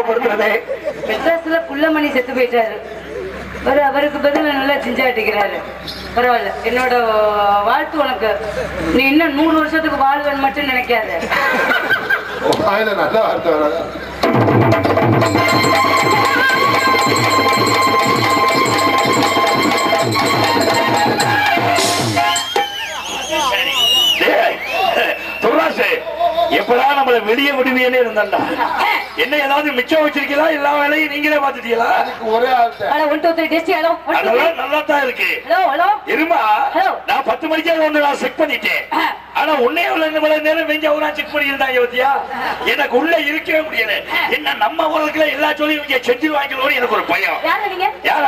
ஞாபகப்படுத்துறதே மெட்ராஸ்ல புள்ளமணி செத்து போயிட்டாரு. அவர் அவருக்கு பதில் நல்லா சிஞ்சாட்டிக்கிறாரு. பரவாயில்ல என்னோட வாழ்த்து உனக்கு. நீ இன்னும் நூறு வருஷத்துக்கு வாழ்வன் மட்டும் நினைக்காத. நல்ல வார்த்தை வராது. எப்பதான் நம்மள வெளியே விடுவியனே இருந்தாண்டா என்ன ஏதாவது மிச்சம் வச்சிருக்கீங்களா? எல்லா வேலையும் நீங்களே பாத்துட்டீங்களா ஒரே ஆள்கிட்ட ஹலோ ஒன் டூ த்ரீ டெஸ்டி ஹலோ அதெல்லாம் நல்லா தான் இருக்கு. ஹலோ ஹலோ இருமா Hello. நான் பத்து மணிக்கே ஒண்ணு நான் செக் பண்ணிட்டேன். ஆனா உன்னே உள்ள நேரம் வெஞ்ச ஊரா செக் பண்ணியிருந்தாங்க பத்தியா? எனக்கு உள்ள இருக்கவே முடியல. என்ன நம்ம ஊருக்குள்ள எல்லா சொல்லியும் இங்க செஞ்சு வாங்கிடுவோம் எனக்கு ஒரு பயம். யாரு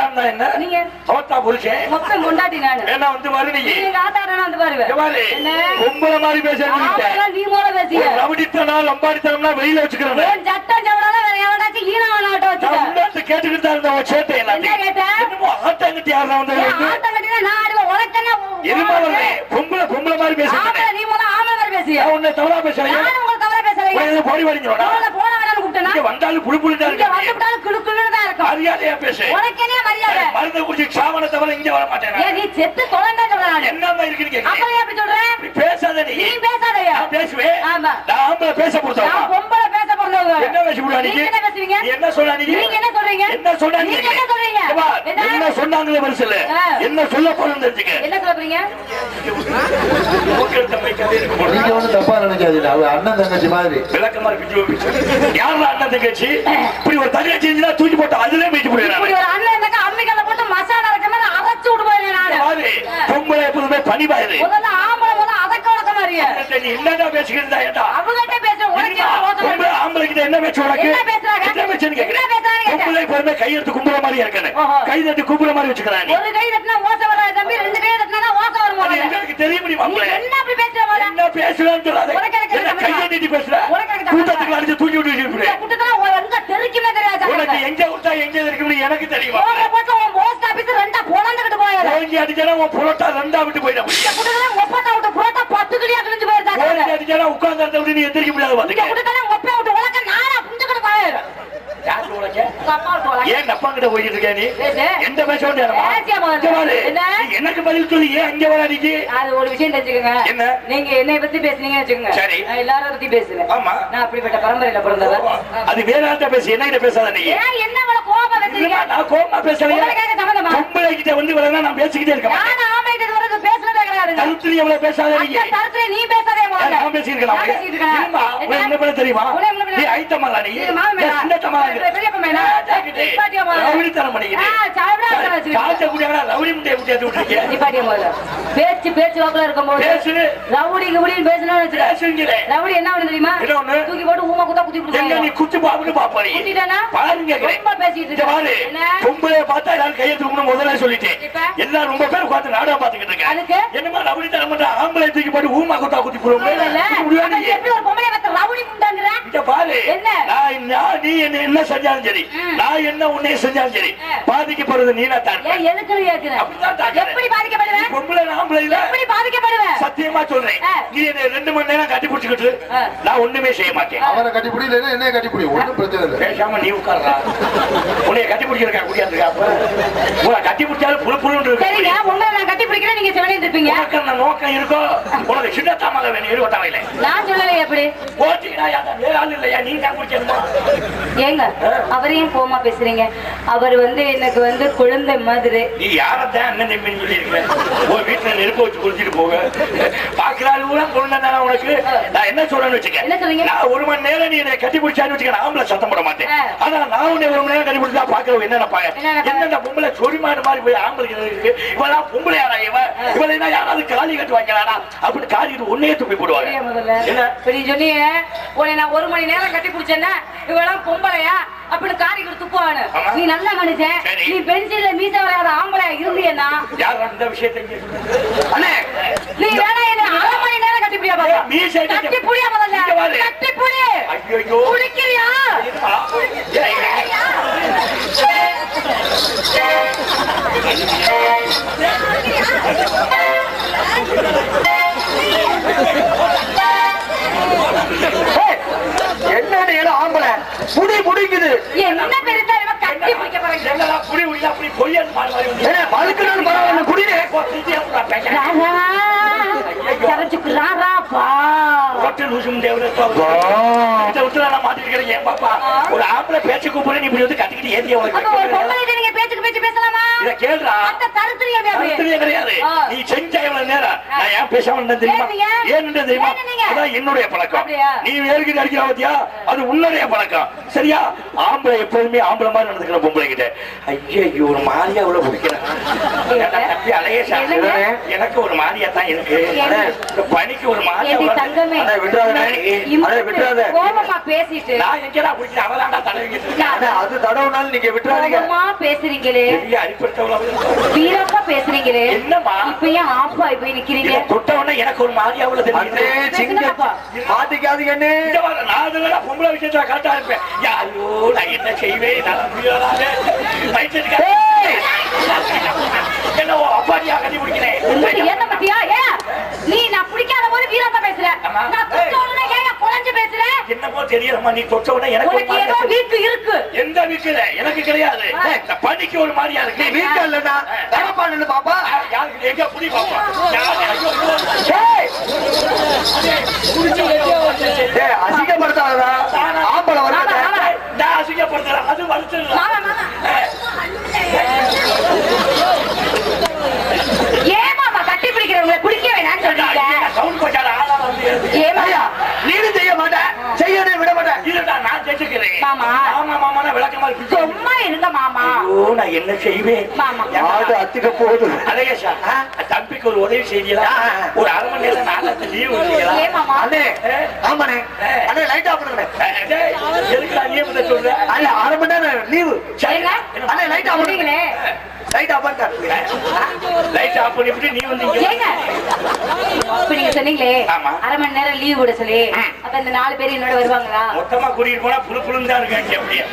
இருந்தா என்ன? நீங்க? தோத்தா புருஷன். மொத்தம் கொண்டாட்டி நானு. வேணா வந்து வரு நீ வந்து பாரு. என்ன? பொம்பளை மாதிரி ஆத்தாடலாம் நீ மூல பேசிய ரவுடித்தனா லம்பாடித்தனம்னா வெளியில வச்சுக்கிறேன் ஏன் சட்டம் ஜவடால வேற எவனாச்சும் கேட்டுக்கிட்டு தான் இருந்தேன் உன் சேட்டை என்ன கேட்ட? யாரா வந்து? ஆட்டம் நான் ஆடுவேன். உனக்கென்ன எருமா வருது பொம்பளை பொம்பளை மாதிரி ஆம்பளை நீ மூல ஆம்பளை மாதிரி பேசிய நான் உன்னை தவறா பேசுறேன். நானும் உங்களுக்கு தவறா பேசுறேன். போடி வடிஞ்சோடா போன வேணாம்னு கூப்பிட்டேனா? இங்க வந்தாலும் புழுதா இங்க இருக்கு. வந்துட்டாலும் குளு குளுன்னு தான் இருக்கும். மரியாதையா பேசு. உனக்கு என்ன மரியாதை? மருந்து குடிச்சு சாவன தவிர இங்க வர மாட்டேன் நீ செத்து தொலைந்தா சொல்றேன் நானு என்னமா இருக்குன்னு கேக்குறேன் அப்புறம் ஏன் அப்படி இப்படி பேசாத நீ நீ பேசாதயா நான் பேசுவேன். ஆமா. நான் ஆம்பளை பேச நான் பொம்பளை என்ன பேச முடியா நீ நீங்க என்ன பேசுவீங்க நீ என்ன சொல்றீங்க? என்ன சொன்னா நீ நீங்க என்ன சொல்றீங்க? என்ன? சொன்னாங்களே மனசுல. என்ன சொல்ல போறேன்னு தெரிஞ்சுக்க. என்ன. நீங்க ஒண்ணும் தப்பா நினைக்காதீங்க. அவ அண்ணன் தங்கச்சி மாதிரி. விளக்கமா பிச்சு யாரா அண்ணன் தங்கச்சி? இப்படி ஒரு தங்கச்சி இருந்துச்சுன்னா தூக்கி போட்டு அதுலயே மீட்டு போயிடுறாங்க ஒரு அண்ணன் இருந்தாக்கா அம்மிக்கல்ல போட்டு மசாலா இருக்க மாதிரி அரைச்சு போயிருவேன் நானு. பொம்பளை எப்போதுமே பணிவாயிரு. முதல்ல ஆம்பளை முதல்ல அதக்க உடக்க மாதிரியே. நீ என்னடா பேசிக்கிறதா ஏட்டா அவங்ககிட்ட பேசுறேன் உனக்கு என்ன பேச்சு உனக்கு? என்ன எப்போதுமே கையெடுத்து கும்புற மாதிரி இருக்கணும். கை தட்டி கும்புற மாதிரி வச்சுக்கிறான் ஒரு கை தட்டினா ஓசை வராது தம்பி ரெண்டு கை தட்டினா ஓசை வரும். எங்களுக்கு நீ. என்ன அப்படி பேசுற முதல்ல? என்ன பேசுறான்னு சொல்லாத. என்ன? கையை நீட்டி பேசுற? கூட்டத்துக்கு அடிச்சு தூக்கி விட்டு இந்த வச்சிருப்பேன் கூட்டத்துல எங்க தெருக்குமே தெரியாது. உனக்கு எங்க விட்டா எங்க இருக்குன்னு எனக்கு தெரியுமா? போற போட்டு உன் போஸ்ட் ஆபீஸ் ரெண்டா பொழந்துகிட்டு போயாரு ஓங்கி அடிச்சா உன் புரோட்டா ரெண்டா விட்டு போயிடும். கூட்டத்துல ஒப்பத்தை விட்டு புரோட்டா பத்து கிளியா கிழிஞ்சு போயிருந்தாங்க ஓங்கி அடிச்சா உட்கார்ந்து அந்த விட்டு நீ எந்திரிக்க முடியாது பாத்துக்க. கூட்டத்துல உலக நானா புரிஞ்சுக்கிட்டு போயாரு யாரு உனக்கு? உங்க அப்பா போலாம் ஏன் அப்பா கிட்ட போயிட்டு இருக்க நீ. எந்த பேச வேண்டிய பேசியா முதல்ல? என்ன? எனக்கு பதில் சொல்லி ஏன் அங்க வர நீ? அது ஒரு விஷயம் தெரிஞ்சுக்கோங்க. என்ன? நீங்க என்னை பத்தி பேசுனீங்கன்னு வச்சுக்கோங்க. சரி. நான் எல்லாரும் பத்தி ஆமா. நான் அப்படிப்பட்ட பரம்பரையில பிறந்தவர் அது வேற ஆள்கிட்ட பேசு. என்ன கிட்ட பேசாத நீ? ஏன் என்ன கோபம் நான் கோபமா பேசலையே? பொம்பளை கிட்ட வந்து நான் பேசிக்கிட்டே இருக்க கிடையாதுங்க கழுத்துல எவ்வளவு பேசாத நீ அந்த தரத்துல நீ. நான் உனக்கு என்ன? பண்ண தெரியுமா? நீ ஐட்டமாலா நீ இது மாமன் மேலா? சின்ன தமாலா நீ? பெரிய- பெரியப்பா மேலா? நிப்பாட்டியா முதல்ல? ரவுடித்தனம் பண்ணிக்கிட்டு. காய்ச்ச குடியாங்களா ரவுடி முட்டையை குட்டியாத்து விட்டுருக்கீங்க. பேச்சு பேச்சு வாக்குல இருக்கும்போது பேசு ரவுடி கிவுடின்னு பேசணும்னு வச்சுக்க. பேசுங்கிறேன் ரவுடி என்ன பண்ணு தெரியுமா? தூக்கி போட்டு ஊமை குத்தா குத்தி எங்க நீ குத்து பாப்புன்னு பாப்பா நீ குத்திட்டானா? பாருங்க. ரொம்ப பேசிட்டு பாரு இருக்க. என்ன? பொம்பளைய பார்த்தா எல்லாரும் கையை தூக்கணும் முதல்ல சொல்லிட்டேன்? எல்லாம் ரொம்ப பேர் நாடகம் பார்த்துக்கிட்டு அதுக்கு? இருக்கேன் என்னமா ரவுடி தரம் பண்ற ஆம்பளை தூக்கி போட்டு ஊமா குத்தா குத்தி போடுவோம். எப்படி ஒரு ரவுடி இங்க பாரு என்ன? நான் நான் நீ என்ன என்ன செஞ்சாலும் சரி. நான் என்ன உன்னை செஞ்சாலும் சரி. பாதிக்கப்படுறது நீனா தான்? பொம்பளை ஆம்பளை இல்ல? சத்தியமா சொல்றேன். நீ என்ன ரெண்டு மணி நேரம் கட்டி பிடிச்சுக்கிட்டு. நான் ஒண்ணுமே செய்ய மாட்டேன் அவரை கட்டிப்பிடி இல்லைன்னா என்ன கட்டிப்பிடி ஒண்ணும் பிரச்சனை இல்லை பேசாம நீ உட்கார்றா உன்னைய கட்டி பிடிச்சிருக்கா குடியாந்துருக்கா அப்ப உன்னை கட்டி பிடிச்சாலும் புழு புழுன்னு இருக்கு உங்களை நான் கட்டி பிடிக்கிறேன், நீங்க செவனேன்னு இருப்பீங்க. நோக்கம் இருக்கோ உனக்கு சின்ன தாமாக வேணும் இருபத்தாவையில நான் சொல்லலை எப்படி போட்டீங்கன்னா யாரா வேற ஆள் இல்லையா? நீ தான் குடிச்சிருந்தா. ஏங்க அவரையும் கோமா பேசுறீங்க? அவர் வந்து எனக்கு வந்து குழந்தை மாதிரி. நீ யாரத்தான் அண்ணன் தம்பின்னு சொல்லியிருக்க? உன் வீட்டுல நெருப்பு வச்சு குடிச்சிட்டு போக. பாக்குறாள் கூட குழந்தை தானே உனக்கு? நான் என்ன சொல்றேன்னு வச்சுக்க. என்ன சொல்றீங்க? நான் ஒரு மணி நேரம் நீ என்னை கட்டி பிடிச்சான்னு வச்சுக்க நான் ஆம்பளை சத்தம் போட மாட்டேன். ஆனா நான் உன்னை ஒரு மணி நேரம் கட்டி பிடிச்சா பாக்குறவங்க என்ன நினைப்பாங்க என்ன நினைப்பாங்க? என்னென்ன பொம்பளை சொரிமாடு மாதிரி போய் ஆம்பளைக்கு இருக்கு? இவெல்லாம் பொம்பளை யாராவது காலி கட்டு வாங்கலாடா அப்படின்னு காலிட்டு உன்னையே துப்பி போடுவாங்க. என்ன? நீ சொன்னீங்க உன்னை நான் ஒரு மணி நேரம் கட்டி பிடிச்சேன்னா இவெல்லாம் பொம்பளையா? அப்படின்னு காரிக்கிட்டு துப்புவானு ஆமா. நீ நல்ல மனுஷன். நீ பென்சில்ல மீச வராத ஆம்பளையா இருந்தீன்னா யார் அந்த விஷயத்தை நீ வேணா என்ன அரை மணி நேரம் கட்டி மீசை பாப்பா கட்டி- கட்டி புடியா முதல்ல. இங்க பாரு. கட்டி புடி. ஐயோ குடிக்கிறியா என்ன நீ ஆம்பளை. புடி புடி என்ன பெருசாக என்னடா புடி உள்ள அப்படி பொய்யன் மாறி மாறி வந்து ஏன்னா பரவாயில்ல ஒரு ஆம்பளை பேச்சு கூப்பிட நீ இப்படி வந்து கட்டிக்கிட்டு பேச்சுக்கு பேச்சு பேசலாமா? இத கேளுடா. அத்தை கருத்துலயே கிடையாது. நீ செஞ்ச இவ்வளவு நேரம் நான் ஏன் பேசாம இருந்தேன் தெரியுமா? ஏன்னு தெரியுமா? அதான் என்னுடைய பழக்கம்? நீ வேறுக்கு நடிக்கிற பத்தியா? அது உன்னுடைய பழக்கம். சரியா? ஆம்பளை எப்போதுமே ஆம்பளை மாதிரி நடந்துக்கிற பொம்பளை கிட்ட ஐயோ ஒரு மாதிரியா அவ்வளவு பிடிக்கிறேன்? எனக்கு ஒரு மாதிரியா தான் இருக்கு. பனிக்கு ஒரு மாதிரியா விட்டுறாத. பேசிட்டு நான் எங்கடா பிடிக்கிறேன் அவதான்டா தலைவிக்கிட்டு இருக்கேன்? அண்ணே, அது தடவுனாலும் நீங்க விட்டுறாதீங்க. கோபமா பேசுறீங்களே? வீரப்பா பேசுறீங்களே? என்னம்மா? இப்ப ஏன் ஆஃப் ஆகி போய் நிக்கிறீங்க. இதை தொட்டவொடனே எனக்கு ஒரு மாதிரியா அவ்வளவு அண்ணே தெரியுது சிங்க மாட்டிக்காதீங்க அண்ணே. இந்த வாரம் நான் பொம்பளை விஷயத்துல கரெக்டா இருப்பேன். ஐயோ நான் என்ன செய்வேன்? நான் முடியாதாங்க வயிற்றுக்கு என்ன உன் அப்பாடியா கட்டி பிடிக்கிறேன் என்ன பத்தியா? ஏன் நீ நான் பிடிக்காத போது வீரப்பா பேசுற. நான் தொட்ட உடனே ஏன் குழஞ்சு பேசுற? என்னமோ தெரியலம்மா நீ தொட்ட உடனே எனக்கு உனக்கு ஏதோ இருக்கு. வீட்டு இருக்கு. எந்த வீட்டுல? எனக்கு கிடையாது. பனிக்கு ஒரு மாதிரியா இருக்கு. வீட்டுல இல்லடா. தடப்பான்னு பாப்பா. யாருக்கு எங்க புடி பாப்பா. அசிங்கப்படுத்தாதடா ஆம்பளை ஆமா, அசிங்கப்படுத்துறேன் அது வருத்தம் மாமா மாமா ஏன் மாமா கட்டி பிடிக்கிறவங்களை குடிக்க வேணாம்னு சொல்றீங்க சவுண்ட் போட்டால ஆளா வந்து ஏமா ஐயா, நீனும் செய்ய மாட்டேன் செய்யணும் விட மாட்டேன் இல்லடா நான் செஞ்சுக்கிறேன் மாமா. ஆமா மாமா விளக்கமா இருக்கு. சும்மா இருங்க மாமா. ஐயோ நான் என்ன செய்வேன்? மாமா. ஆடு அத்துக்க போகுது. அழகேஷா தம்பிக்கு ஒரு உதவி ஆ. ஒரு அரை மணி நேரம் லீவு மாமா. அண்ணே ஆமாண்ணே. அண்ணே லைட் ஆஃப் பண்ணுங்க அல்ல அரை மணி நேரம் லீவு? அண்ணே லைட் ஆஃப் பண்ணுங்க. சொன்னீங்களே லைட் ஆஃப் லைட் ஆஃப் பண்ணிவிட்டு நீ வந்து இப்ப நீங்க சொன்னீங்களே. அரை மணி நேரம் லீவ் விட சொல்லி அப்ப இந்த நாலு பேர் என்னோட வருவாங்களா? மொத்தமா கூட்டிட்டு போனா புழு புழுன்னு தான் இருக்காங்க அப்படியே?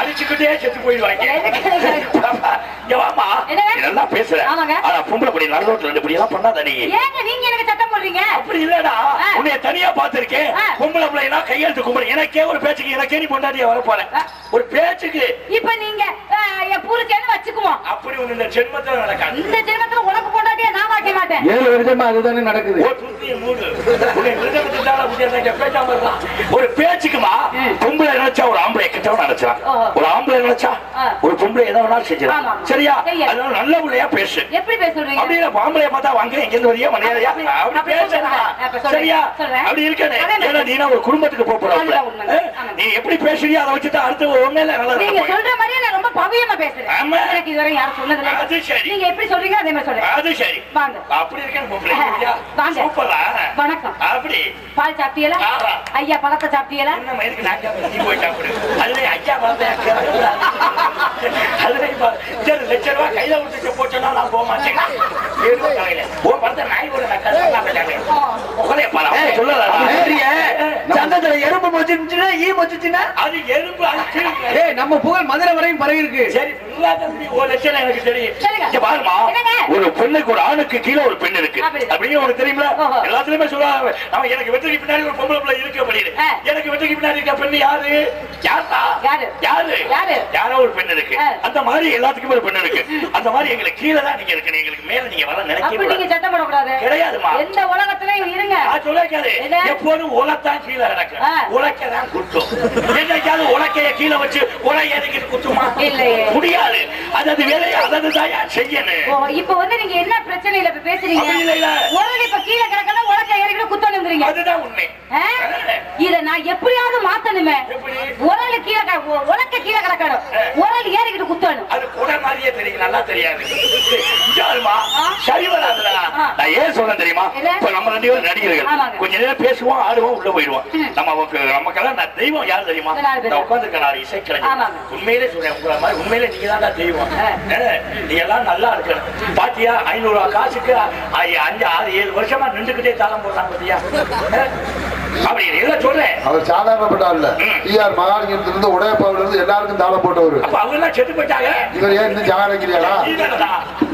அடிச்சுக்கிட்டே செத்து போயிடுவாங்க. எதுக்கு? பாப்பா, இங்க வாமா என்னங்க? இதெல்லாம் பேசுற. ஆமாங்க. ஆனா பொம்பளை படி நல்ல ரோட்ல ரெண்டு படி எல்லாம் பண்ணாத நீ. ஏங்க நீங்க எனக்கு சட்டம் போடுறீங்க? அப்படி இல்லடா. ஆ. உன்னைய தனியா பாத்திருக்கேன். பொம்பளை பிள்ளைனா கையெழுத்து கும்பிடு எனக்கே ஒரு பேச்சுக்கு எனக்கே நீ பொண்டாட்டிய வர போறேன். ஒரு பேச்சுக்கு. இப்ப நீங்க பூரிச்சேன்னு வச்சுக்குவோம். அப்படி ஒண்ணு இந்த ஜென்மத்துல நடக்காது இந்த ஜென்மத்துல உனக்கு கொண்டாட்டிய நான் வாக்க மாட்டேன் ஏழு வருஷமா அதுதானே நடக்குது. ஒரு பேச்சுக்குமா. பொம்பளை நினைச்சா ஒரு ஆம்பளை கிட்டவன் நினைச்சான் ஓஹோ. ஒரு ஆம்பளை நினைச்சா. ஒரு பொம்பளை எதை வேணாலும் செஞ்சிடலாம். சரியா. அதனால நல்ல பிள்ளையா பேசு எப்படி பேச சொல்றீங்க அப்படியே ஆம்பளைய பார்த்தா வாங்க எங்க இருந்து வரியா அப்படி-. சரியா. அப்படி இருக்கனே. ஏன்னா நீனா ஒரு குடும்பத்துக்கு போக போற. நீ எப்படி பேசுறியோ அதை வச்சுட்டு அடுத்து ஒரு உண்மையில நல்லா நீங்க நடக்கும். சொல்ற மாதிரியே நான் ரொம்ப பவியமா பேசுறேன். எனக்கு இதுவரை யாரும் அது சரி. நீங்க எப்படி சொல்றீங்க அதே மாதிரி அது சரி. வாங்க. அப்படி இருக்கேன்? வாங்க. சூப்பரா? வணக்கம். அப்படி. பால் சாப்பிட்டீங்களா. ஐயா பழத்தை சாப்பிட்டீங்களா? என்ன மயிருக்கு நான் கேட்பேன், நீ போய் சாப்பிடு. அதுல ஐயா எனக்கு அதுல இப்ப சரி, லட்ச ரூபாய் கையில விட்டுட்டு போச்சோன்னா நான் போக மாட்டேன். உன் படத்தை நாய் சொல்லல. சந்தத்துல எறும்பு மொச்சிருந்துச்சுன்னா ஈ மொச்சிச்சுன்னா அது எறும்பு, நம்ம புகழ் மதுரை வரையும் பரவி இருக்கு சரி, உன் லட்சணம் எனக்கு தெரியும். இங்க என்னங்க? ஒரு பெண்ணுக்கு ஒரு ஆணுக்கு கீழே ஒரு பெண் இருக்கு அப்படி. அப்படிங்கிற உனக்கு தெரியுமில ஓஹோ. எல்லாத்துலயுமே சொல்லுவாங்க அவன் எனக்கு வெற்றிக்கு பின்னாடி ஒரு பொம்பளை பிள்ளை இருக்கு அப்படின்னு ஆ. எனக்கு வெற்றிக்கு பின்னாடி இருக்க பெண்ணு யாரு யாரா யாரு? ஒரு பெண் இருக்கு. அந்த மாதிரி எல்லாத்துக்குமே ஒரு பெண் இருக்கு அந்த மாதிரி எங்களுக்கு கீழே தான் நீங்க இருக்கு எங்களுக்கு மேல நீங்க வர நினைக்க கிடையாதுமா எந்த உலகத்திலயும் இருங்க என்ன? எப்போதும் உலத்தான் கீழே கிடக்கும் ஆ. உலக்க தான் குத்தும் என்னைக்காவது உலக்கைய கீழே வச்சு உலை ஏறிக்கிட்டு குத்துமா. முடியாது அது அது வேலையை அதது தான் செய்யணும் ஓ, இப்ப வந்து நீங்க என்ன பிரச்சனையில இப்ப பேசுறீங்க. உலக இப்ப கீழே கிடக்கணும் உலக ஏறிக்கிட்டு குத்தணுங்கிறீங்க அதுதான் உண்மை? இத நான் எப்படியாவது மாத்தணுமே? உரல் கீழே உலக்க கீழே கிடக்கணும் உரல் ஏறிக்கிட்டு குத்தணும் அது கூட மாதிரியே தெரியும் நல்லா தெரியாது. சரி வராதுடா ஆ. நான் ஏன் சொல்றேன் தெரியுமா? இப்ப நம்ம ரெண்டு பேரும் நடிகர்கள். கொஞ்ச நேரம் பேசுவோம் ஆடுவோம் உள்ள போயிடுவோம். நம்ம நமக்கு- நமக்கெல்லாம் நான் தெய்வம் யார் தெரியுமா. நான் இசைக்கலைஞர் ஆமாங்க. உண்மையிலே சொல்றேன் உங்களை மாதிரி உண்மையிலே நீங்க தான் தெய்வம் நீ எல்லாம் நல்லா இருக்கணும். பாத்தியா ஐநூறு ரூபா காசுக்கு அஞ்சு ஆறு ஏழு வருஷமா நின்றுகிட்டே தாளம் போடுறாங்க பாத்தியா? அவர் சாதாரணப்பட்ட ஆள் இல்ல. ம். டிஆர் மகாலிங்கத்திலிருந்து உடையப்பாவில இருந்து எல்லாருக்கும் தாள போட்டவரு. அப்ப அவங்க எல்லாம் செத்து போயிட்டாங்க? இவர் ஏன் இன்னும்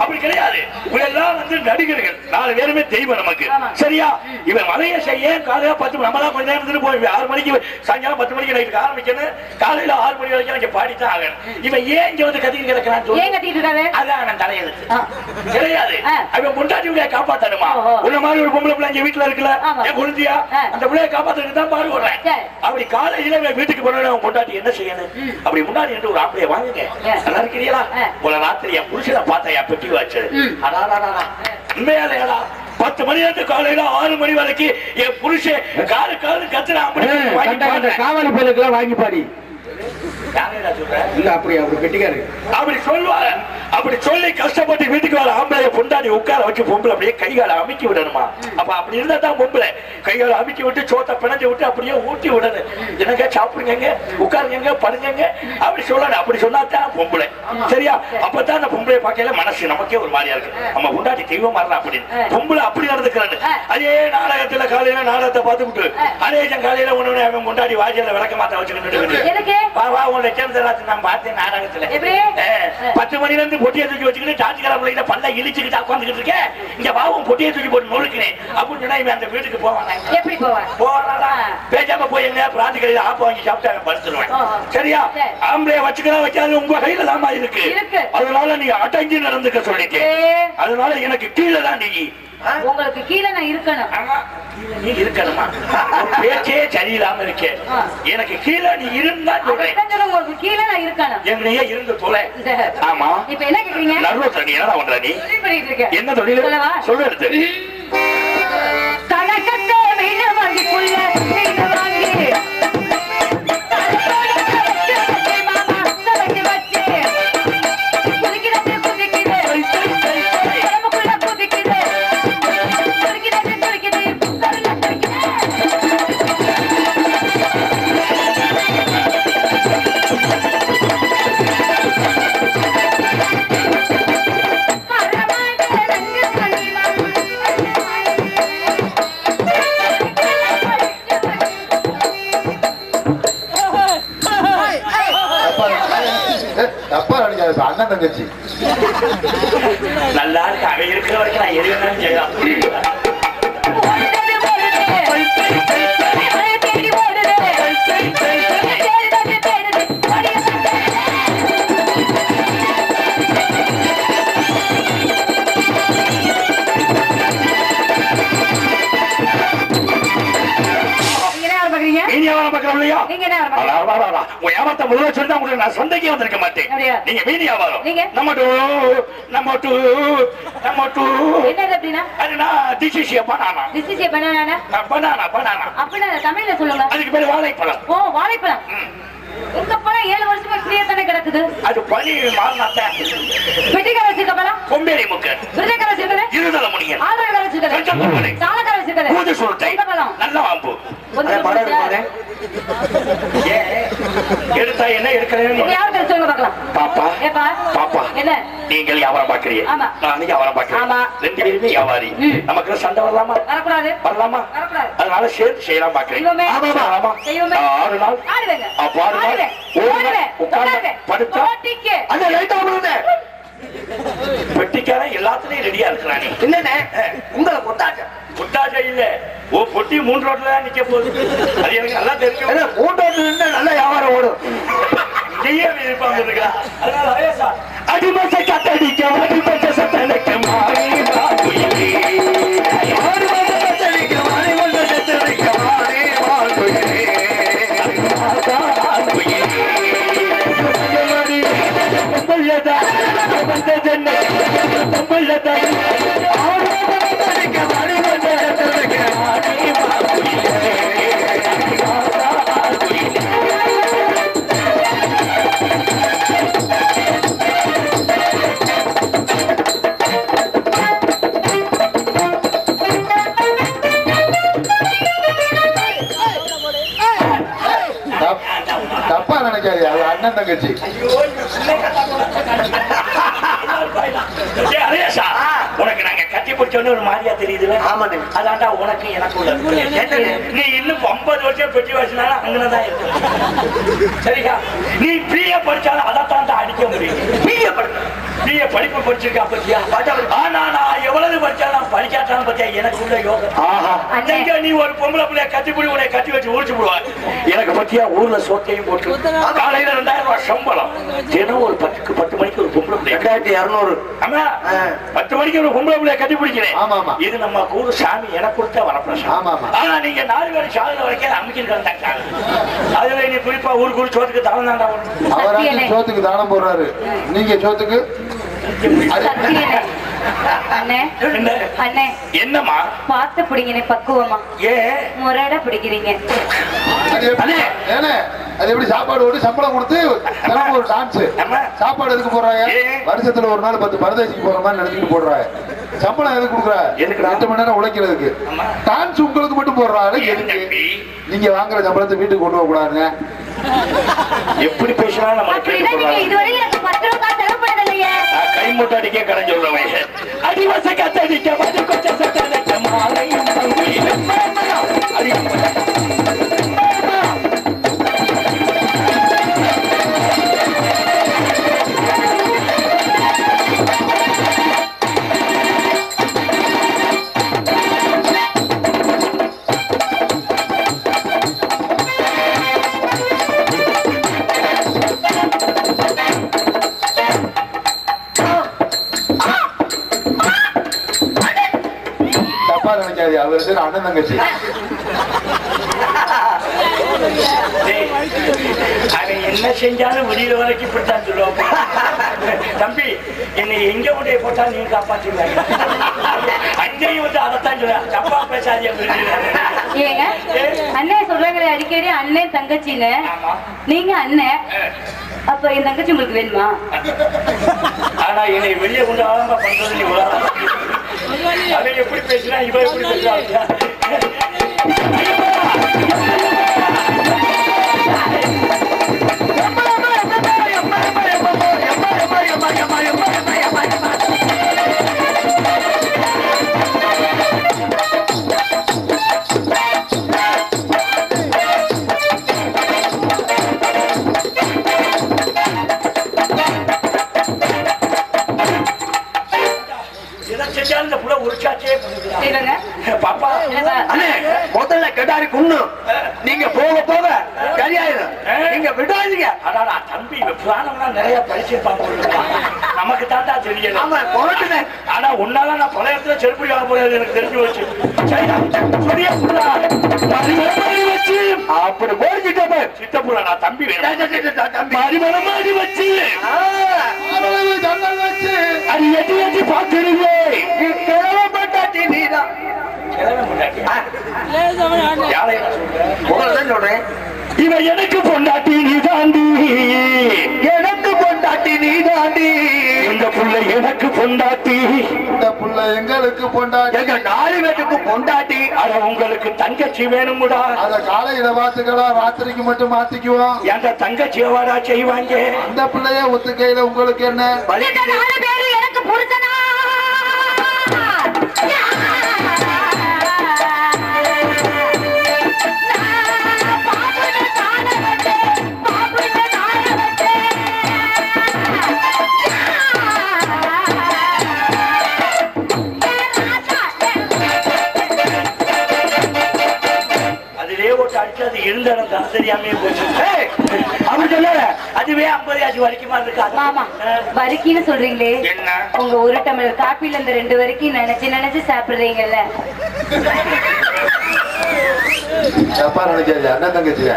அப்படி கிடையாது. இவங்க எல்லாம் வந்து நடிகர்கள். நாலு பேருமே தெய்வம் நமக்கு. சரியா? இவன் மலையை செய்ய காலையில பத்து மணி நம்மளா கொஞ்ச நேரம் இருந்துட்டு போய் ஆறு மணிக்கு சாயங்காலம் பத்து மணிக்கு நைட்டுக்கு ஆரம்பிக்கணும். காலையில ஆறு மணி வரைக்கும் இங்க பாடித்தான் ஆகணும். இவன் ஏன் இங்க வந்து கத்திட்டு கிடக்கிறான்னு சொல்லு. ஏன் கட்டிட்டு இருக்காரு? அதான் நான் தலையெழுத்து. கிடையாது. அவன் முண்டாட்டி காப்பாத்தணுமா. உன்ன மாதிரி ஒரு பொம்பளை பிள்ளை இங்க வீட்டுல இருக்குல்ல. என் குழந்தையா. அந்த பிள்ளைய காப்பாத்துறதுக்கு தான் பாடுபடுறேன். அப்படி காலையில வீட்டுக்கு போனோட அவன் பொண்டாட்டி என்ன செய்யணும். அப்படி முன்னாடி என்று ஒரு ஆம்பளைய வாங்குங்க. நல்லா இருக்கிறீங்களா. உன ராத்திரி என் புருஷனை பார்த்தா என் பெட்டி வச்சு. அடாடாடா உண்மையாலேடா. பத்து மணி இருந்து காலையில ஆறு மணி வரைக்கும் என் புருஷன் காலு காலு கத்துற. அப்படி. காவல் பேருக்குலாம் வாங்கி பாடி. இல்ல அப்படி அப்படி கெட்டிக்காரு அப்படி சொல்லுவாங்க. அப்படி சொல்லி கஷ்டப்பட்டு வீட்டுக்கு வர ஆம்பளை பொண்டாடி உட்கார வச்சு பொம்பளை அப்படியே கைகால அமுக்கி விடணுமா? அப்ப அப்படி இருந்தா தான் பொம்பளை. கைகால அமுக்கி விட்டு சோத்தை பிணைஞ்சு விட்டு அப்படியே ஊட்டி விடணும். என்னங்க சாப்பிடுங்க உட்காருங்க படுங்க அப்படி சொல்லணும். அப்படி சொன்னா தான் பொம்பளை. சரியா? அப்பதான் அந்த பொம்பளை பார்க்கல மனசு நமக்கே ஒரு மாதிரியா இருக்கு. நம்ம பொண்டாட்டி தெய்வம் மாறலாம் அப்படின்னு பொம்பளை அப்படி நடந்துக்கிறாரு அதே நாடகத்துல காலையில நாடகத்தை பார்த்துக்கிட்டு அதே காலையில ஒண்ணு அவன் பொண்டாடி வாஜியில விளக்க மாத்த வச்சுக்கிட்டு வா வா உன் லட்சம் நான் பார்த்தேன் நாடகத்துல. பத்து மணில இருந்து பொட்டியை தூக்கி வச்சுக்கிட்டு டான்ஸ்கார பிள்ளைகிட்ட பல்ல இழிச்சுக்கிட்டு உட்காந்துக்கிட்டு இருக்கேன் இங்க உன் பொட்டியை தூக்கி போட்டு நொறுக்கினேன். அப்படின்னு சொன்னா இவன் அந்த வீட்டுக்கு போவான். எப்படி போவார் போறாடா பேசாம போய் எங்க பிராந்தி கடையில ஆப்ப வாங்கி சாப்பிட்டு படுத்துருவேன். சரியா? சரி. ஆம்பளைய வச்சுக்கலாம் வைக்காது உங்க கையில தாமா இருக்கு. அதனால நீ அடங்கி நடந்துக்க சொல்லிட்டேன். ஏ, அதனால எனக்கு கீழே தான் நீ? உங்களுக்கு கீழே நான் இருக்கணும். ஆமா. நீ இருக்கணுமா? உன் பேச்சே சரியில்லாம இருக்கே. ஆ. எனக்கு கீழே நீ இருந்தா உங்களுக்கு? கீழே நான் இருக்கணும். என்னையே இருந்து இந்த ஆமா. இப்ப என்ன கேக்குறீங்க? நடுவுல நீ என்னடா பண்ற நீ? தொழில் பண்ணிட்டு இருக்கேன். என்ன தொழில்? சொல்லு எடுத்து கணக்கத்தை வாங்கி மீன் வாங்கி அண்ணன் தங்கச்சி. நல்லா இருக்கு அவன் இருக்கிற வரைக்கும் நான் எது வேணாலும் செய்யலாம் பாக்குறீங்க நீ வியாபாரம் பார்க்கணும் இல்லையா நீங்க என்ன வியாபாரத்தை முதல்ல சொல்லிட்டு உங்களுக்கு நான் சந்தைக்கே வந்திருக்க மாட்டேன்? நீங்க மீன் வியாபாரம் நீங்க? நம்ம டூ நம்ம டூ நம்ம டூ. என்னது அப்படின்னா? அதுனா டிசிசிய பனானா. டிசிசிய பண்ணானா பனானா பனானா. அப்படின்னா தமிழ்ல சொல்லுங்க. அதுக்கு பேரு வாழைப்பழம். ஓ வாழைப்பழம். உங்க பழம் ஏழு வருஷமா ஃப்ரீயா தானே கிடக்குது? அது பனி மாறினாத்தான் வெட்டிக்கார வச்சிருக்க பழம்? கொம்பேரி முக்கன் விருதுக்கார வச்சிருக்கது? இருதல முடியன் ஆதரவு வச்சிருக்கது? கஞ்சப்பூனை. சாலக்கார வச்சிருக்கது? பூஜை பழம்? நல்ல வாம்பு. கொஞ்சம் படம் கொடுத்தா. எடுத்தா என்ன பார்க்கலாம். பாப்பா. பாப்பா. என்ன? நீங்கள் வியாபாரம் பாக்குறீங்க ஆமா. நான் வியாபாரம் பாக்குறேன். ரெண்டு பேருமே வியாபாரி. நமக்கு சண்டை வரலாமா? வரக்கூடாது. வரலாமா? அதனால சேர்த்து செய்யலாம் பாக்குறேன். ஆறு நாள். அப்ப ஆறு நாள். உட்கார்ந்து படுத்தா அந்த லைட்டா விழுந்த பெட்டிக்காரன் எல்லாத்துலயும் ரெடியா இருக்கிறானே என்னண்ணே? உங்களை கொட்டாச்சா புட்டாச்சா இல்ல. ஓ பொட்டி மூன்று ரோட்ல தான் நிக்க போகுது. அது எனக்கு நல்லா தெரியும். ஏன்னா மூட்டோட்டு நின்று நல்ல வியாபாரம் ஓடும். இங்கேயே இருப்பாங்க அதனால அடிமச கத்தடிக்க அடிமச சத்தனக்க தெரியுதுல ஆமாண்ணே. அதான்டா உனக்கு எனக்கு உள்ள. நீ இன்னும் ஐம்பது வருஷம் பெட்டி வச்சுனாலும் அங்கனதான் இருக்கு சரியா? நீ பிஏ படிச்சாலும் அதைத்தான் அடிக்க முடியும். பிஏ படிக்க பிஏ படிப்பு படிச்சிருக்கா பத்தியா? ஆனா எவ்வளவு படிச்சாலும் படிக்காட்டாலும் பத்தியா? எனக்கு உள்ள யோகம். எங்க நீ ஒரு பொம்பளை பிள்ளைய கட்டி பிடி உன்னை கட்டி வச்சு ஊழிச்சு விடுவாங்க எனக்கு பத்தியா ஊர்ல சோத்தையும் போட்டு காலையில ரெண்டாயிரம் ரூபாய் சம்பளம். தினம் ஒரு பத்துக்கு பத்து மணிக்கு ஒரு பொம்பளை பிள்ளைய. ரெண்டாயிரத்தி இருநூறு ஆமா. பத்து மணிக்கு ஒரு பொம்பளை பிள்ளைய கட்டி பிடிக்கிறேன். ஆமா, ஆமா. இது நம்ம கூறு சாமி எனக்கு கொடுத்த வரப்பிரசாதம். ஆமா, ஆமா. ஆனா நீங்க நாலு பேர் சாதனை வரைக்கும் அமைக்கிட்டு இருந்தாங்க அதுல நீ குறிப்பா ஊருக்கு ஊர் சோத்துக்கு தவம் தாண்டா அவராச்சும் சோத்துக்கு தானம் போடுறாரு. நீங்க சோத்துக்கு? என்னம்மா? பார்த்து பிடிங்கண்ணே பக்குவமா. முரடா பிடிக்கிறீங்க. அது எப்படி அண்ணே. ஏனே அது எப்படி சாப்பாடு போட்டு சம்பளம் கொடுத்து தினமும் ஒரு டான்ஸ். சாப்பாடு எதுக்கு போடுறாங்க? வருஷத்துல ஒரு நாள் பத்து பரதேசிக்கு போற மாதிரி நினைச்சிட்டு போடுறாங்க. சம்பளம் எதுக்கு கொடுக்குறா? எதுக்குடா? எட்டு மணி நேரம் உழைக்கிறதுக்கு. டான்ஸ் உங்களுக்கு மட்டும் போடுறாரு எதுக்கு? நீங்க வாங்குற சம்பளத்தை வீட்டுக்கு கொண்டு போக கூடாதுங்க எப்படி பேசினாலும் நம்ம கை அடிக்க கடன் சொல்றவன் அடிவச கத்தடிக்க மது கொச்ச சத்தடிக்க மாலையும் பேரும் அண்ணன் தங்கச்சி. அவன் என்ன செஞ்சாலும் வெளியில வரைக்கும் இப்படித்தான் தம்பி என்னை எங்க கொண்டே போட்டா நீங்க காப்பாத்திடுவாங்க அங்கேயும் வந்து அதைத்தான் சொல்லுவாங்க தப்பா பேசாதீங்க ஏங்க அண்ணே சொல்றாங்களே அடிக்கடி அண்ணன் தங்கச்சின்னு. நீங்க அண்ணன் அப்ப என் தங்கச்சி உங்களுக்கு வேணுமா? ஆனா என்னை வெளியே கொண்டு ஆரம்ப பண்றது நீ உலகம் அவன் எப்படி பேசினா இவன் எப்படி பேசுறாங்க இந்த புள்ள உரிச்சாச்சே பாப்பா அண்ணே முதல்ல கெடாரி குண்ணு நீங்க போக போக சரியாயிரும். நீங்க விடாதீங்க. அடாடா தம்பி புராணம்லாம் நிறைய போல இருக்கான். நமக்கு தாண்டா தெரியல ஆமா கொரட்டுனே ஆனா உன்னால நான் பல இடத்துல செருப்பு வாங்க போறது எனக்கு தெரிஞ்சு வச்சு சரியா சரியா வச்சு. அப்படி போடிக்கிட்டே சித்தப்புள்ள நான் தம்பி தம்பி. மறுமணமாடி வச்சு. அவ்வளவு ஜன்னல் வச்சு. அது எட்டி எட்டி பார்த்துருவே கிளம்பட்டாட்டி நீதான். உங்களை தான் சொல்றேன். இவன் எனக்கு பொண்டாட்டி நீ தாண்டி எனக்கு பொண்டாட்டி நீதாண்டி. இந்த புள்ள எனக்கு பொண்டாட்டி. இந்த புள்ள எங்களுக்கு பொண்டாட்டி. எங்க நாலு பேட்டுக்கு பொண்டாட்டி. அட உங்களுக்கு தங்கச்சி வேணுமுடா. அத காலையில பாத்துக்கலாம் ராத்திரிக்கு மட்டும் மாத்திக்குவோம். எங்க தங்கச்சி எவாடா செய்வாங்க. அந்த பிள்ளைய ஒத்துக்கையில உங்களுக்கு என்ன? ஐம்பது ஆச்சு வரைக்குமா இருக்காது மாமா வரிக்கின்னு சொல்றீங்களே. என்ன? உங்க ஒரு டம்ளர் காப்பில இந்த ரெண்டு வரைக்கும் நினைச்சு நினைச்சு சாப்பிடுறீங்கல்ல. தப்பா நினைக்காது அண்ணன் தங்கச்சியா?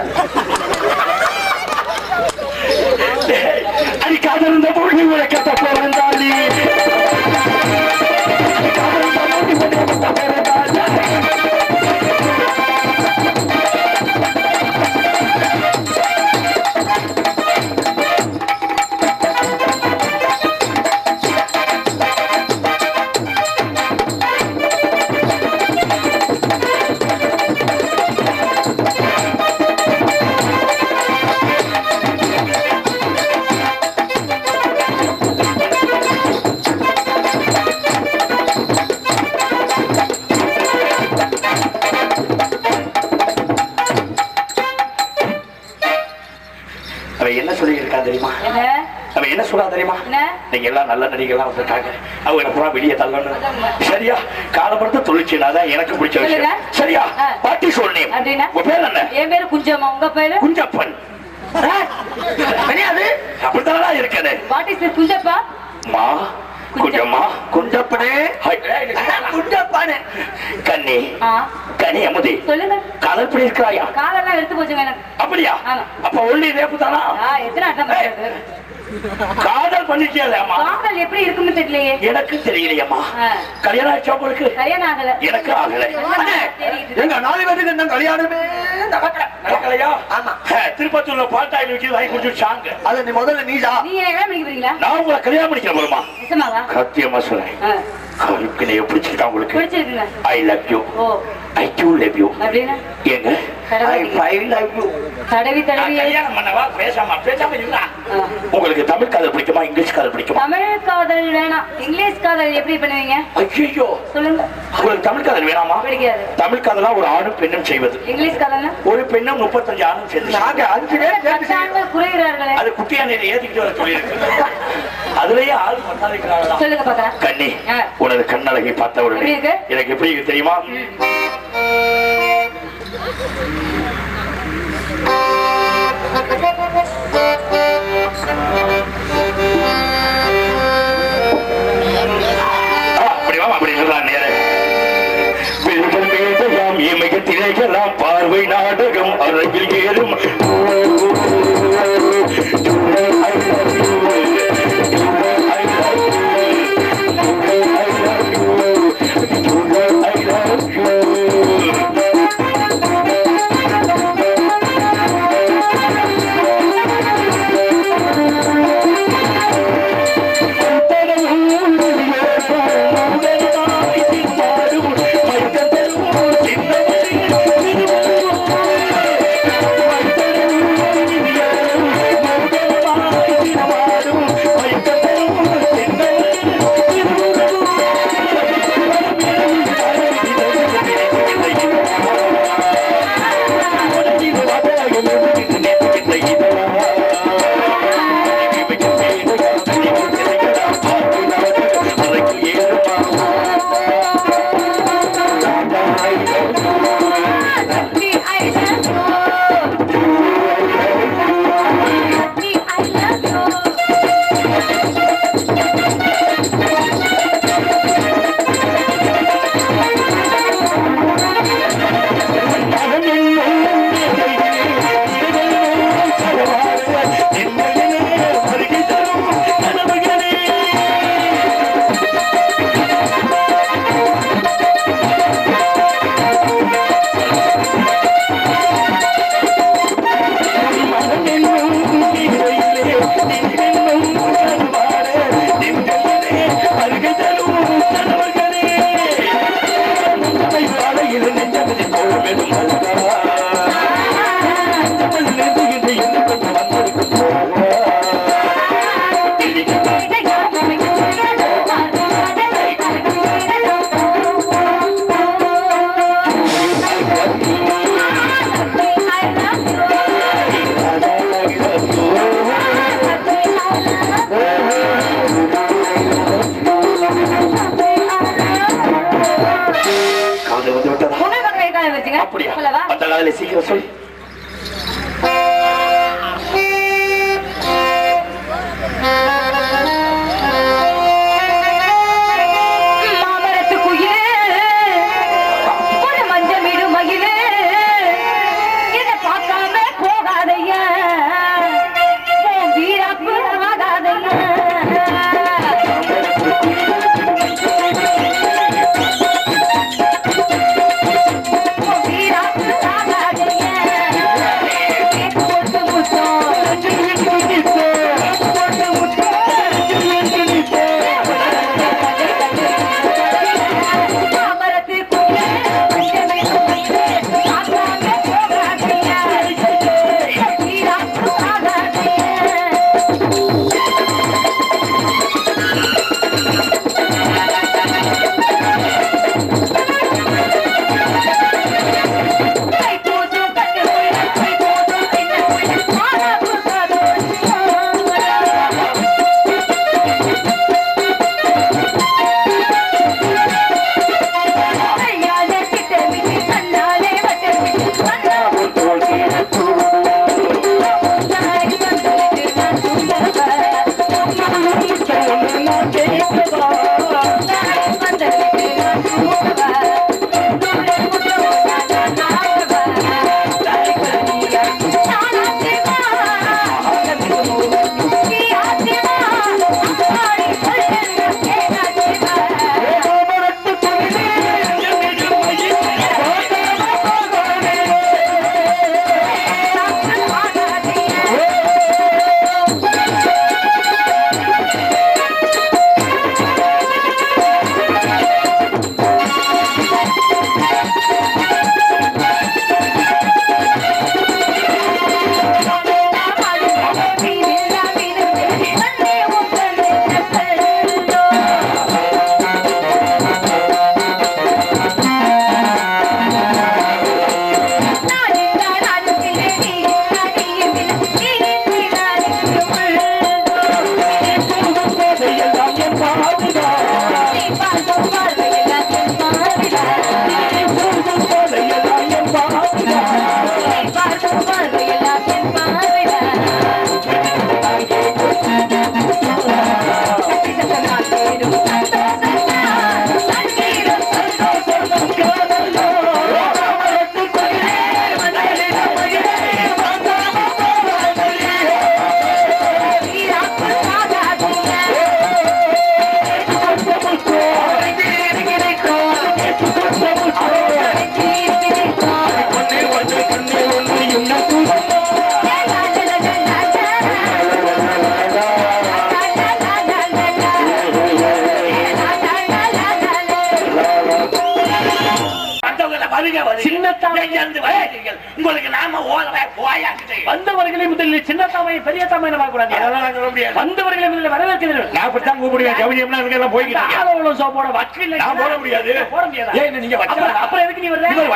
வந்திருக்காங்க. அவங்க பூரா வெளியே தள்ளணும் சரியா? காலப்படுத்த தொழிற்சினா தான் எனக்கு பிடிச்ச விஷயம். சரியா. பாட்டி சொல்லி அப்படின்னா? உன் பேர் என்ன? என் பேரு குஞ்சம்மா. உங்க பேரு? குஞ்சப்பன்? தெரியாது? அப்படித்தான் இருக்குது? What is Kunjappa? மா குஞ்சம்மா. குண்டப்பனே குண்டப்பனே கண்ணி ஆ கனி அமுதி. சொல்லுங்க. காதல் பண்ணி இருக்கிறாயா? காலெல்லாம் எடுத்து போச்சுங்க அப்படியா. அப்ப ஒல்லி ரேப்பு தானா? ஆ, எத்தனை அட்டம் காதல் பண்ணிட்டியாமா காதல் எப்படி இருக்குன்னு தெரியலையே. எனக்கு தெரியலையம்மா. கல்யாணம் ஆச்சு உங்களுக்கு? கல்யாணம் ஆகல. எனக்கு ஆகல. எங்க நாலு பேருக்கு இன்னும் கல்யாணமே நடக்கல நடக்கலையா? ஆமா. திருப்பத்தூர்ல பாட்டாயில் வச்சு வாங்கி குடிச்சுட்டாங்க அத நீ முதல்ல நீடா நீங்க என்ன கல்யாணம் பண்ணிக்க போறீங்களா? நான் உங்களை கல்யாணம் பண்ணிக்கிற போறமா நிஜமாவா? சத்தியமா சொல்றேன். ஆ, கருப்பினைய பிடிச்சிருக்கா உங்களுக்கு? I love you I too love you ஏங்க ஐ லவ் யூ தடவி தடவி கல்யாணம் பண்ணவா? பேசாம பேசாம இருந்தா. உங்களுக்கு தமிழ் காதல் பிடிக்குமா இங்கிலீஷ் காதல் பிடிக்குமா? தமிழ் காதல் வேணாம். இங்கிலீஷ் காதல் எப்படி பண்ணுவீங்க? ஐயோ சொல்லுங்க. உங்களுக்கு தமிழ் காதல் வேணாமா? பிடிக்காது. தமிழ் காதலா ஒரு ஆணும் பெண்ணும் செய்வது. இங்கிலீஷ் காதல்னா? ஒரு பெண்ணும் முப்பத்தஞ்சு ஆணும் சேர்ந்து நாங்க அஞ்சு பேர் சேர்ந்து குறைகிறார்களே அது ஏத்திக்கிட்டு வர சொல்லியிருக்கு. அதுலயே ஆள் பத்தாதிக்கிறாங்களா சொல்லுங்க பாக்கலாம் கண்ணி ஆ. உனது கண்ணழகை பார்த்த உடனே எப்படி இருக்கு? எனக்கு எப்படி தெரியுமா? பார்வை நாடகம் அழகில் ஏறும். சொல்லவா அந்த Thank you. வழிக வழிக சின்னத்தாமையிலிருந்து உங்களுக்கு நாம ஓலவே போயா வந்தவர்களை முதலில் சின்னத்தாமையை பெரிய தாமையை பார்க்கக்கூடாது அதெல்லாம் நாங்கள் முடியாது. வந்தவர்களை முதலில் வரவேற்கிறீர்கள். நான் அப்படித்தான் கூப்பிடுவேன். எல்லாம் போய்கிட்டு ஆலோலம் சோப்போட வக்கீல் இல்லை. நான் போட முடியாது. போட முடியாது. நீங்க அப்புறம் எதுக்கு நீ வரல இவர்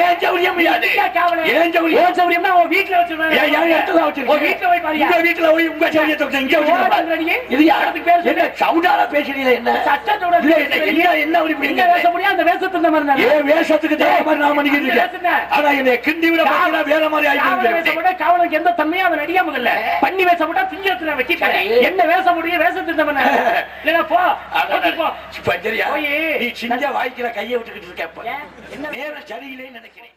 ஏன் ஜவுரியம் முடியாது? ஏன் ஜவுரியம் ஏன் ஜவுரியம்னா உன் வீட்ல வச்சிருக்காங்க ஏன் ஏன் இடத்துல வச்சிருக்கீங்க? போய் உங்க வீட்ல போய் உங்க ஜவுரியத்தை இங்க வச்சிருக்கீங்க யாருக்கு பேசுறீங்க என்ன சவுடால பேசுறீங்க என்ன? சட்டத்தோட என்ன என்ன என்ன பேச முடியாது அந்த வேஷத்துல மாதிரி ஏன் வேஷத்துக்கு தகுந்த மாதிரி நான் பண்ணிக்கிட்டு இருக்கேன்? ஆனா என்னை கிண்டி விட பார்த்தா வேற மாதிரி போட்டா காவலுக்கு எந்த தன்மையும் அவன் அடியாம இல்ல பண்ணி வேஷம் போட்டா திங்கத்துல வைக்கிறேன். என்ன வேஷம் முடியும் வேஷத்துக்கு தமன இல்ல போ. ஓட்டி போ. இப்ப சரியா? போய். நீ சிங்க வாய்க்கிற கையை விட்டுக்கிட்டு இருக்க நேரம் சரியில்லைன்னு நினைக்கிறேன்.